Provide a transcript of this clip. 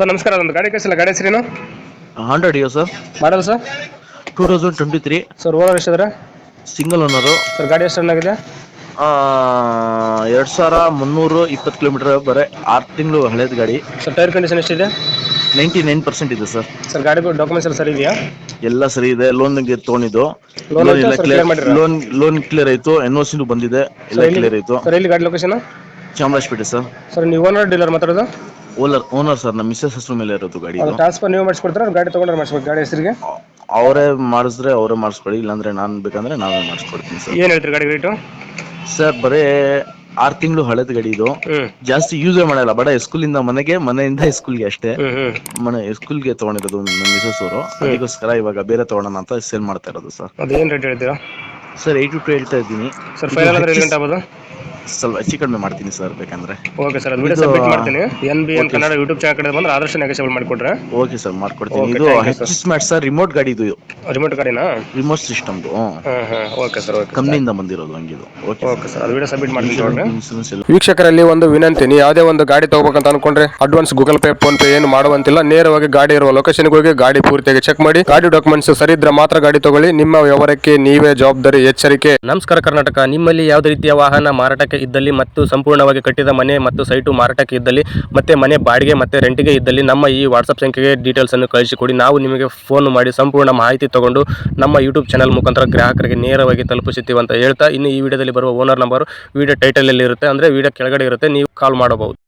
Sir ನಮಸ್ಕಾರ. ಒಂದು ಗಾಡಿ ಕಳಿಸಿಲ್ಲ. ಗಾಡಿ ಹೆಸರೇನು? Hundred ಇಯೋ sir model sir two thousand twenty three sir owner ಎಷ್ಟಿದ್ರೆ single owner sir ಗಾಡಿ ಎಷ್ಟು ಆಗಿದೆ ಎರಡು ಸಾವಿರ ಮುನ್ನೂರು ಇಪ್ಪತ್ತು ಕಿಲೋಮೀಟರ್ ಬರೀ ಆರು ತಿಂಗಳು ಹಳೇದು ಗಾಡಿ. ಸರ್ ಟೈರ್ ಕಂಡೀಷನ್ ಎಷ್ಟಿದೆ? ನೈಂಟಿ ನೈನ್ ಪರ್ಸೆಂಟ್ ಇದೆ ಸರ್ ಸರ್ ಗಾಡಿ ಡಾಕ್ಯುಮೆಂಟ್ಸ್ ಎಲ್ಲ ಸರಿ ಇದೆಯಾ? ಎಲ್ಲ ಸರಿ ಇದೆ. ಲೋನ್ಗೆ ತೊಗೊಂಡಿದ್ದು. Loan ಲೋನ್ ಎಲ್ಲ? ಕ್ಲಿಯರ್ ಲೋನ್ ಲೋನ್ ಕ್ಲಿಯರ್ ಆಯಿತು. ಎನ್ ಓ ಸಿನೂ ಬಂದಿದೆ. ಎಲ್ಲ ಕ್ಲಿಯರ್ ಆಯಿತು. ಸರ್ ಇಲ್ಲಿ ಗಾಡಿ ಲೊಕೇಶನ್ ಚಾಮರಾಜಪೇಟೆ ಸರ್ ಸರ್ ನೀವು ಓನರ್ ಡೀಲರ್ ಮಾತಾಡೋದು? ಓನರ್ ಓನರ್ ಸರ್ ನಮ್ಮ ಮಿಸ್ಸಸ್ ಹೆಸರು ಮೇಲೆ ಇರೋದು ಗಾಡಿ ಅದು ಇದು ಟ್ರಾನ್ಸ್ಫರ್ ನೀವು ಮಾಡಿಸ್ಕೊಡ್ತಾರೆ ಅವ್ರು ಗಾಡಿ ತಗೊಂಡ್ರೆ ಮಾಡಿಸ್ಬೇಕು ಗಾಡಿ ಹೆಸರಿಗೆ? ಅವರೇ ಮಾಡಿಸಿದ್ರೆ ಅವರೇ ಮಾಡಿಸ್ಕೊಳ್ಳಿ ಇಲ್ಲಾಂದ್ರೆ ನಾನು ಬೇಕಂದ್ರೆ ನಾವೇ ಮಾಡಿಸ್ಕೊಡ್ತೀನಿ ಸರ್ ಏನು ಹೇಳ್ತೀರಿ ಗಾಡಿ ರೇಟು ಸರ್ ಬರೀ ಆರ್ ತಿಂಗಳು ಹಳೆದ ಗಾಡಿ ಇದು. ಹ್ಞೂ ಜಾಸ್ತಿ ಯೂಸೇ ಮಾಡಲ್ಲ ಬಡ ಸ್ಕೂಲಿಂದ ಮನೆಗೆ ಮನೆಯಿಂದ ಸ್ಕೂಲ್ಗೆ ಅಷ್ಟೇ. ಹ್ಞೂ ಹ್ಞೂ ಮನೆ ಸ್ಕೂಲ್ಗೆ ತಗೊಂಡಿರೋದು ನಮ್ಮ ಮಿಸಸ್ ಅವರು. ಅದಕ್ಕೋಸ್ಕರ ಇವಾಗ ಬೇರೆ ತಗೊಳ್ಳೋಣ ಅಂತ ಸೇಲ್ ಮಾಡ್ತಾ ಇರೋದು ಸರ್ ಅದು ಏನು ರೇಟ್ ಹೇಳ್ತೀರಾ ಸರ್ ಏಯ್ಟಿ ಟು ಹೇಳ್ತಾ ಇದ್ದೀನಿ. ಸರ್ ಫೈನಲ್ ಅಂದ್ರೆ ಎಲ್ಲಿ ಗಂಟೆ ಆಗ್ಬೋದು? ಸ್ವಲ್ಪ ಹೆಚ್ಚು ಕಡಿಮೆ ಮಾಡ್ತೀನಿ ಸರ್ ಬೇಕಂದ್ರೆ. ಓಕೆ ಸರ್ ಅದು ವಿಡಿಯೋ ಇದು- ಸಬ್ಮಿಟ್ ಮಾಡ್ತೀನಿ. N B N Kannada YouTube channel ಕಡೆ ಬಂದ್ರೆ ಆದಷ್ಟು ನೆಗೋಷಿಯಬಲ್ ಮಾಡಿಕೊಡ್ರೆ. ಓಕೆ ಸರ್ ಮಾಡ್ಕೊಡ್ತೀನಿ. Okay, ಇದು thank you, H smart sir remote ಗಾಡಿ ಇದು. ರಿಮೋಟ್ ಗಾಡಿನಾ? ರಿಮೋಟ್ ಸಿಸ್ಟಮ್ದು ಹಾಂ ಹಾಂ. ಓಕೆ ಸರ್ ಓಕೆ ಕಂಪ್ನಿಯಿಂದ ಬಂದಿರೋದು ಹಂಗಿದು ಓಕೆ ಓಕೆ ಸರ್ ಅದು ವಿಡಿಯೋ ಸಬ್ಮಿಟ್ ಮಾಡ್ತೀನಿ ನೋಡ್ರಿ ಇನ್ಸೂರೆನ್ಸ್ ಎಲ್ಲ. ವೀಕ್ಷಕರಲ್ಲಿ ಒಂದು ವಿನಂತಿ ನೀವು ಯಾವುದೇ ಒಂದು ಗಾಡಿ ತಗೋಬೇಕಂತ ಅನ್ಕೊಂಡ್ರೆ advance Google Pay PhonePe ಏನು ಮಾಡುವಂತಿಲ್ಲ. ನೇರವಾಗಿ ಗಾಡಿ ಇರುವ ಲೊಕೇಶನ್ಗೆ ಹೋಗಿ ಗಾಡಿ ಪೂರ್ತಿಯಾಗಿ ಚೆಕ್ ಮಾಡಿ. ಗಾಡಿ ಡಾಕ್ಯುಮೆಂಟ್ಸ್ ಸರಿ ಇದ್ರೆ ಮಾತ್ರ ಗಾಡಿ ತಗೊಳ್ಳಿ. ನಿಮ್ಮ ವ್ಯವಹಾರಕ್ಕೆ ನೀವೇ ಜವಾಬ್ದಾರಿ ಎಚ್ಚರಿಕೆ. ನಮಸ್ಕಾರ ಕರ್ನಾಟಕ. ನಿಮ್ಮಲ್ಲಿ ಯಾವುದೇ ರೀತಿಯ ವಾಹನ ಮಾರಾಟಕ್ಕೆ ಇದ್ದಲ್ಲಿ ಮತ್ತು ಸಂಪೂರ್ಣವಾಗಿ ಕಟ್ಟಿದ ಮನೆ ಮತ್ತು ಸೈಟು ಮಾರಾಟಕ್ಕೆ ಇದ್ದಲ್ಲಿ, ಮತ್ತೆ ಮನೆ ಬಾಡಿಗೆ ಮತ್ತೆ ರೆಂಟಿಗೆ ಇದ್ದಲ್ಲಿ ನಮ್ಮ ಈ ವಾಟ್ಸಪ್ ಸಂಖ್ಯೆಗೆ ಡೀಟೇಲ್ಸ್ ಅನ್ನು ಕಳಿಸಿಕೊಡಿ. ನಾವು ನಿಮಗೆ ಫೋನ್ ಮಾಡಿ ಸಂಪೂರ್ಣ ಮಾಹಿತಿ ತಗೊಂಡು ನಮ್ಮ ಯೂಟ್ಯೂಬ್ ಚಾನಲ್ ಮುಖಾಂತರ ಗ್ರಾಹಕರಿಗೆ ನೇರವಾಗಿ ತಲುಪಿಸುತ್ತೀವಿ ಅಂತ ಹೇಳ್ತಾ, ಇನ್ನು ಈ ವಿಡಿಯೋದಲ್ಲಿ ಬರುವ ಓನರ್ ನಂಬರ್ ವಿಡಿಯೋ ಟೈಟಲ್ ಅಲ್ಲಿ ಇರುತ್ತೆ ಅಂದ್ರೆ ವಿಡಿಯೋ ಕೆಳಗಡೆ ಇರುತ್ತೆ, ನೀವು ಕಾಲ್ ಮಾಡಬಹುದು.